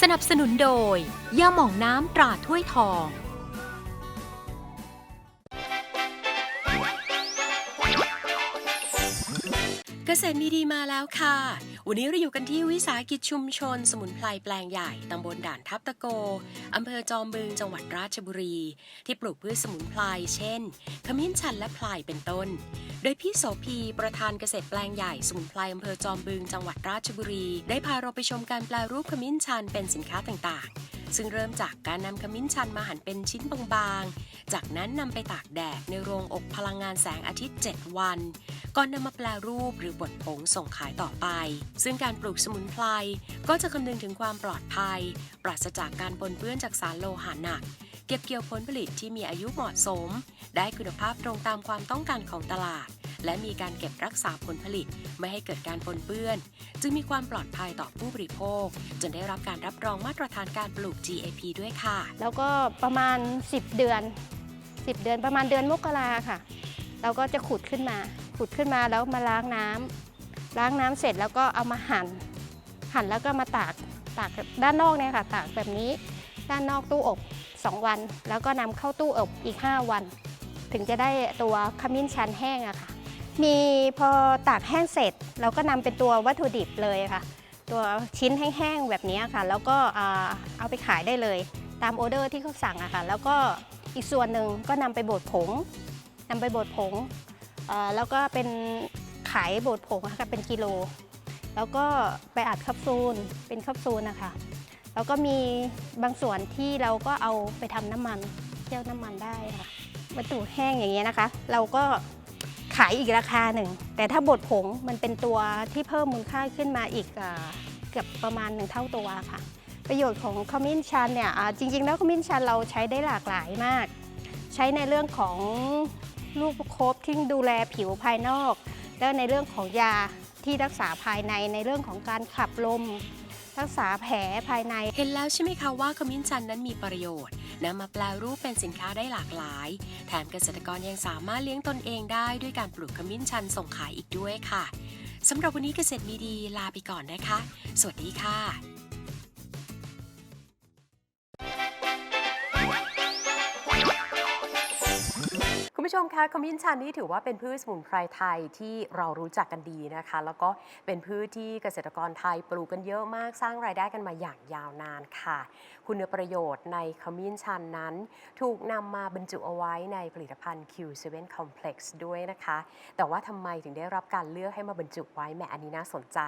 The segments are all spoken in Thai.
สนับสนุนโดยยาหม่องน้ำตราถ้วยทอง เกษตรมีดีมาแล้วค่ะ วันนี้เราอยู่กันที่วิสาหกิจชุมชน สมุนไพรแปลงใหญ่ ตำบลด่านทับตะโก อำเภอจอมบึง จังหวัดราชบุรี ที่ปลูกพืชสมุนไพร เช่น ขมิ้นชันและพลายเป็นต้น โดยพี่โสพีประธานเกษตรแปลงใหญ่ สมุนไพรอำเภอจอมบึง จังหวัดราชบุรี ได้พาเราไปชมการแปลรูปขมิ้นชันเป็นสินค้าต่างๆ ซึ่งเริ่มจากการนำขมิ้นชันมาหั่นเป็นชิ้นบางๆ จากนั้นนำไปตากแดดในโรงอบพลังงานแสงอาทิตย์ 7 วัน ก่อนนำมาแปลรูปหรือบดผงส่งขายต่อไป ซึ่งการปลูกสมุนไพรก็จะคำนึงถึงความปลอดภัย ปราศจากการปนเปื้อนจากสารโลหะหนัก เก็บเกี่ยวผลผลิตที่มีอายุเหมาะสม ได้คุณภาพตรงตามความต้องการของตลาด และมีการเก็บรักษาผลผลิตไม่ให้เกิดการปนเปื้อน จึงมีความปลอดภัยต่อผู้บริโภค จนได้รับการรับรองมาตรฐานการปลูก GAP ด้วยค่ะ แล้วก็ประมาณ 10 เดือน 10 เดือนประมาณเดือนมกราค่ะ เราก็จะขุดขึ้นมา ขุดขึ้นมาแล้วมาล้างน้ำล้างน้ำเสร็จแล้วก็เอามาหั่น หั่นแล้วก็มาตากตากด้านนอกเนี่ยค่ะ ตากแบบนี้ด้านนอกตู้อบ 2 วัน แล้วก็นำเข้าตู้อบอีก 5 วัน ถึงจะได้ตัวขมิ้นชันแห้งอะค่ะ มีพอตากแห้งเสร็จ เราก็นำเป็นตัววัตถุดิบเลยค่ะ ตัวชิ้นแห้งๆแบบนี้ค่ะ แล้วก็เอาไปขายได้เลย ตามออเดอร์ที่เขาสั่งอะค่ะ แล้วก็อีกส่วนหนึ่งก็นำไปบดผงนำไปบดผงแล้วก็เป็นขายบดผงค่ะเป็นกิโล แล้วก็ไปอัดแคัปซูลเป็นแคัปซูลนะคะแล้วก็มีบางส่วนที่เราก็เอาไปทำน้ำมันเจียวน้ำมันได้ค่ะวัตถุแห้งอย่างเงี้ยนะคะ เราก็ ขายอีกราคาหนึ่ง แต่ถ้าบดผงมันเป็นตัวที่เพิ่มมูลค่าขึ้นมาอีกเกือบประมาณหนึ่งเท่าตัวค่ะ ประโยชน์ของขมิ้นชันเนี่ยจริง ๆ แล้วขมิ้นชันเราใช้ได้หลากหลายมาก ใช้ในเรื่องของลูกประคบที่ดูแลผิวภายนอก แล้วในเรื่องของยาที่รักษาภายในในเรื่องของการขับลม รักษาแผลภายใน เห็นแล้วใช่ไหมคะว่าขมิ้นชันนั้นมีประโยชน์นำมาแปลรูปเป็นสินค้าได้หลากหลาย แถมเกษตรกรยังสามารถเลี้ยงตนเองได้ด้วยการปลูกขมิ้นชันส่งขายอีกด้วยค่ะสำหรับวันนี้เกษตรมีดีลาไปก่อนนะคะ สวัสดีค่ะ ผู้ชมคะขมิ้นชันนี่ถือว่าเป็นพืชสมุนไพรไทยที่เรารู้จักกันดีนะคะ แล้วก็เป็นพืชที่เกษตรกรไทยปลูกกันเยอะมากสร้างรายได้กันมาอย่างยาวนานค่ะ คุณประโยชน์ในขมิ้นชันนั้น ถูกนำมาบรรจุเอาไว้ในผลิตภัณฑ์ Q7 Complex ด้วยนะคะ แต่ว่าทำไมถึงได้รับการเลือกให้มาบรรจุไว้แหมอันนี้น่าสนใจ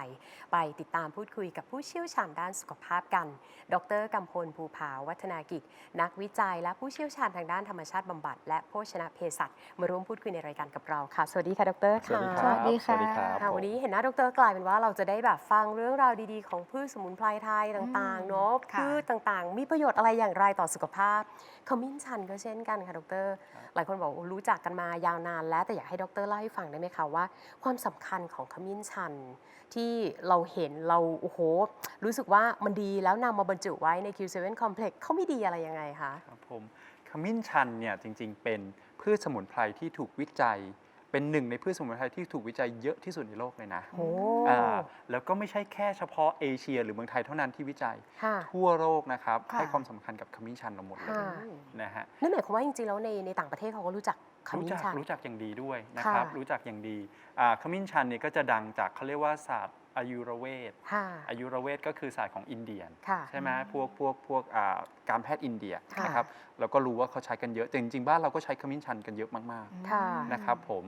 ไปติดตามพูดคุยกับผู้เชี่ยวชาญด้านสุขภาพกัน ดรกำพลภูผาวัฒนากิจ นักวิจัยและผู้เชี่ยวชาญทางด้านธรรมชาติบำบัดและโภชนะเภสัชมาร่วมพูดคุยในรายการกับเราค่ะ สวัสดีค่ะ ดรสวัสดีคค่ะรับสวัสดีค่ะ สวัสดีครับค่ะผมวันนี้เห็นหน้าดรกลายเป็นว่าเราจะได้แบบฟังเรื่องราวดีๆ ของพืชสมุนไพรไทยต่างๆเนาะค่ะพืชต่างๆ มีประโยชน์อะไรอย่างไรต่อสุขภาพ ขมิ้นชันก็เช่นกันค่ะ ดร หลายคนบอกว่ารู้จักกันมายาวนาน แล้ว แต่อยากให้ดรเล่าให้ฟังได้ไหมคะว่า ความสำคัญของขมิ้นชันที่เราเห็นเราโอ้โห รู้สึกว่ามันดีแล้วนำมาบรรจุไว้ใน Q7 Complex เขามีดีอะไรยังไงคะ ครับผม ขมิ้นชันเนี่ยจริงๆ เป็นพืชสมุนไพรที่ถูกวิจัย เป็นหนึ่งในพืชสมุนไพรที่ถูกวิจัยเยอะที่สุดในโลกเลยนะโอ้ อ่าแล้วก็ไม่ใช่แค่เฉพาะเอเชีย หรือเมืองไทยเท่านั้นที่วิจัย ค่ะ ทั่วโลกนะครับค่ะ ให้ความสำคัญกับขมิ้นชันเราหมดเลยค่ะ นะฮะ นั่นหมายความว่าจริงๆ แล้วในในต่างประเทศเขาก็รู้จักขรู้มิ้นจักชัน รู้จักอย่างดีด้วยนะครับ ค่ะรู้จักอย่างดีอ่าขมิ้นชันเนี่ยก็จะดังจากเขาเรียกว่าศาสตร์ อายุรเวทค่ะ อายุรเวทก็คือศาสตร์ของอินเดียน ค่ะใช่ไหมพวกพวกพวกอ่าการแพทย์อินเดียค่ะ นะครับเราก็รู้ว่าเขาใช้กันเยอะแต่จริงๆ บ้านเราก็ใช้ขมิ้นชันกันเยอะมากค่ะๆนะครับผม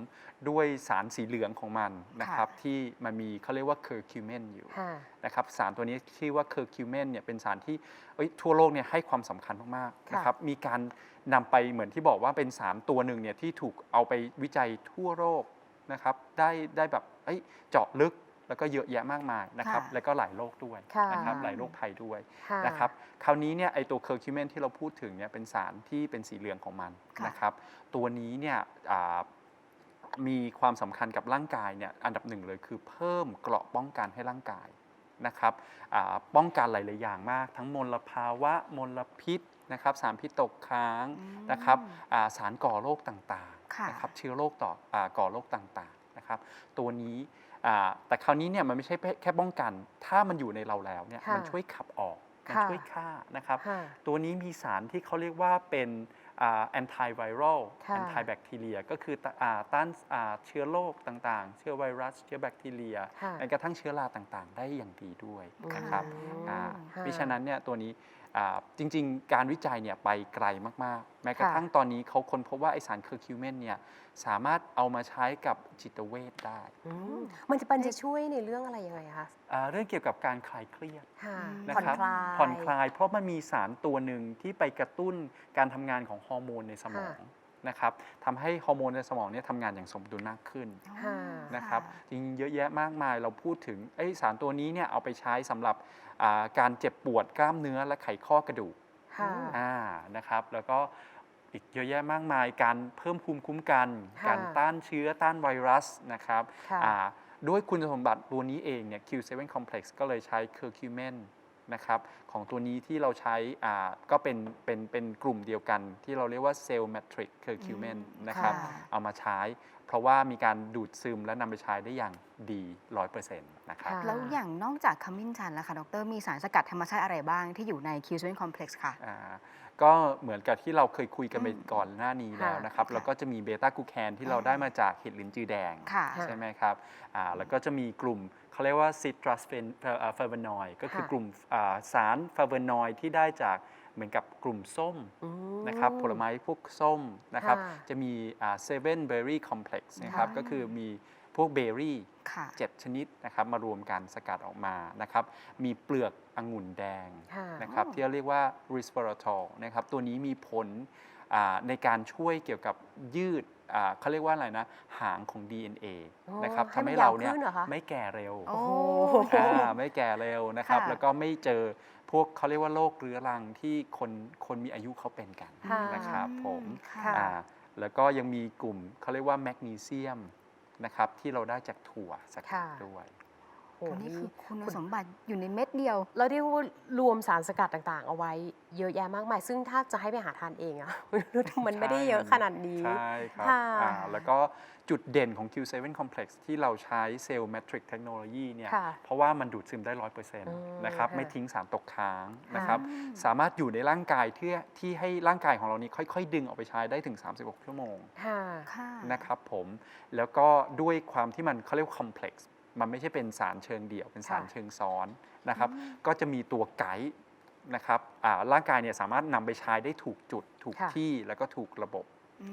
ด้วยสารสีเหลืองของมันนะครับที่มันมีเขาเรียกว่าเคอร์คิวเมนอยู่ค่ะ นะครับสารตัวนี้ชื่อว่าเคอร์คิวเมนเนี่ยเป็นสารที่เอ้ยทั่วโลกเนี่ยให้ความสำคัญมากๆค่ะ นะครับมีการนำไปเหมือนที่บอกว่าเป็นสารตัวหนึ่งเนี่ยที่ถูกเอาไปวิจัยทั่วโลกนะครับได้ได้แบบเอ้ยเจาะลึก แล้วก็เยอะแยะมากมายนะครับ ค่ะแล้วก็หลายโรคด้วยค่ะนะครับ หลายโรคภัยด้วยค่ะนะครับ คราวนี้เนี่ยไอตัวเคอร์คิวเมนที่เราพูดถึงเนี่ยเป็นสารที่เป็นสีเหลืองของมันค่ะ นะครับ ตัวนี้เนี่ยอ่ามีความสำคัญกับร่างกายเนี่ยอันดับหนึ่งเลยคือเพิ่มเกราะป้องกันให้ร่างกายนะครับอ่าป้องกันหลาย ๆ อย่างมาก ทั้งมลภาวะมลพิษนะครับสารพิษตกค้าง อืม นะครับอ่าสารก่อโรคต่างค่ะ ๆนะครับเชื้อโรคต่ออาก่อโรคต่างนะครับตัวนี้อ่า แต่คราวนี้เนี่ยมันไม่ใช่แค่ป้องกัน ถ้ามันอยู่ในเราแล้วเนี่ยค่ะมันช่วยขับออกมันค่ะช่วยฆ่านะครับค่ะตัวนี้มีสารที่เขาเรียกว่าเป็นอ่า antiviral ค่ะ antibacteria ก็คือตอ่าต้านอ่าเชื้อโรคต่างๆ เชื้อไวรัส เชื้อแบคทีเรียค่ะแม้กระทั่งเชื้อราต่างๆ ได้อย่างดีด้วยนะครับอืมอ่าค่ะมิฉะนั้นเนี่ยตัวนี้อ่า จริง ๆ การวิจัยเนี่ยไปไกลมาก ๆ แม้กระค่ะทั่งตอนนี้เขาค้นพบว่าไอสารเคอร์คิวเมนเนี่ยสามารถเอามาใช้กับจิตเวชได้อืมมันจะเป็นจะช่วยในเรื่องอะไรยังไงคะอ่าเรื่องเกี่ยวกับการคลายเครียดค่ะนะผ่อนครับคลายผ่อนคลาย เพราะมันมีสารตัวหนึ่งที่ไปกระตุ้นการทำงานของฮอร์โมนในสมอง นะครับทำให้ฮอร์โมนในสมองเนี่ยทำงานอย่างสมดุลมากขึ้นค่ะนะครับจริงๆเยอะแยะมากมายเราพูดถึงไอยสารตัวนี้เนี่ยเอาไปใช้สำหรับอ่าการเจ็บปวดกล้ามเนื้อและไขข้อกระดูกค่ะอ่านะครับแล้วก็อีกเยอะแยะมากมายการเพิ่มภูมิคุ้มกันค่ะการต้านเชื้อต้านไวรัสนะครับค่ะอ่าด้วยคุณสมบัติตัวนี้เองเนี่ย Q7 Complex ก็เลยใช้ curcumin นะครับของตัวนี้ที่เราใช้อ่าก็เป็นเป็นเป็นกลุ่มเดียวกัน ที่เราเรียกว่า cell matrix curcumin นะครับค่ะเอามาใช้ เพราะว่ามีการดูดซึมและนำไปใช้ได้อย่างดี100%นะครับค่ะแล้วอย่างนอกจากขมิ้นชันแล้วค่ะดรมีสารสกัดธรรมชาติอะไรบ้างที่อยู่ใน Q7 Complex ค่ะอ่าก็เหมือนกับที่เราเคยคุยกันไปอืมก่อนหน้านี้ค่ะแล้วนะครับค่ะแล้วก็จะมีเบต้ากูแคนที่เราอ่าได้มาจากเห็ดลิ้นจือแดงค่ะค่ะใช่ไหมครับอ่าแล้วก็จะมีกลุ่ม เขาเรียกว่าซิตรัสเฟเวนอยก็คือค่ะกลุ่มอ่าสารฟาเวนอยที่ได้จากเหมือนกับกลุ่มส้มอืมนะครับผลไม้พวกส้มนะครับค่ะจะมีเซเว่นเบอร์รี่คอมเพล็กซ์นะครับค่ะก็คือมีพวกเบอร์รี่ค่ะ7ชนิดนะครับมารวมกันสกัดออกมานะครับมีเปลือกองุ่นแดงค่ะนะครับที่เรียกว่า resveratrol นะครับตัวนี้มีผลอ่าในการช่วยเกี่ยวกับยืด อ่าเขาเรียกว่าอะไรนะ หางของ DNA อ๋อนะครับให้ทำมันให้เรายาวเนี่ยขึ้นเหรอคะไม่แก่เร็วโอ้อ่าไม่แก่เร็วนะครับค่ะแล้วก็ไม่เจอพวกเขาเรียกว่าโรคเรื้อรังที่คนคนมีอายุเขาเป็นกันค่ะนะครับผมค่ะอ่าแล้วก็ยังมีกลุ่มเขาเรียกว่าแมกนีเซียมนะครับที่เราได้จากถั่วสกัดค่ะด้วยโอ้อันนี้นี่คือคุณสมบัติอยู่ในเม็ดเดียว เราเรียกว่ารวมสารสกัดต่างๆ เอาไว้เยอะแยะมากมาย ซึ่งถ้าจะให้ไปหาทานเองอะมันไม่ได้เยอะขนาดนี้ ใช่ครับค่ะอ่าแล้วก็จุดเด่นของ Q7 Complex ที่เราใช้เซลล์ Matrix Technology เนี่ยค่ะเพราะว่ามันดูดซึมได้ม100%นะครับค่ะไม่ทิ้งสารตกค้างค่ะนะครับ สามารถอยู่ในร่างกายที่ที่ให้ร่างกายของเรานี้ค่อยๆ ดึงออกไปใช้ได้ถึง 36 ชั่วโมงค่ะค่ะนะครับผม แล้วก็ด้วยความที่มันเขาเรียกว่า complex มันไม่ใช่เป็นสารเชิงเดี่ยว เป็นสารค่ะเชิงซ้อนนะครับ ก็จะมีตัวไกด์นะครับอ่าร่างกายเนี่ยสามารถนำไปใช้ได้ถูกจุด ถูกค่ะที่แล้วก็ถูกระบบ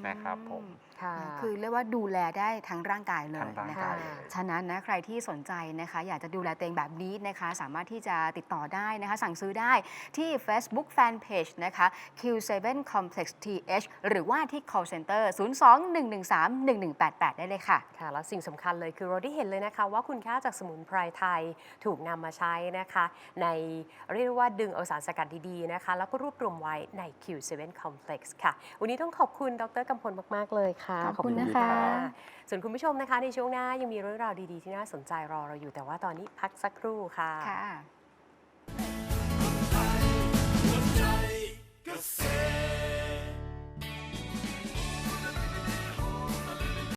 นะครับผมค่ะคือเรียกว่าดูแลได้ทั้งร่างกายเลยทั้งร่างนะกาคะยเลยฉะนั้นนะใครที่สนใจนะคะ อยากจะดูแลตัวเองแบบนี้นะคะ สามารถที่จะติดต่อได้นะคะ สั่งซื้อได้ที่ Facebook Fanpage นะคะ Q7 Complex TH หรือว่าที่ call center 02-113-1188 ได้เลยค่ะ ค่ะ แล้วสิ่งสำคัญเลยคือเราได้เห็นเลยนะคะ ว่าคุณค่าจากสมุนไพรไทยถูกนำมาใช้นะคะ ในเรียกว่าดึงเอาสารสกัดดีๆนะคะ แล้วก็รวบรวมไว้ใน Q7 Complex ค่ะ วันนี้ต้องขอบคุณดรกำพลมาก ๆ เลยค่ะขอบคุณขอบคุณนะคะ ส่วนคุณผู้ชมนะคะ ในช่วงหน้ายังมีเรื่องราวดี ๆ ที่น่าสนใจรอเราอยู่แต่ว่าตอนนี้พักสักครู่ค่ะค่ะเกษตร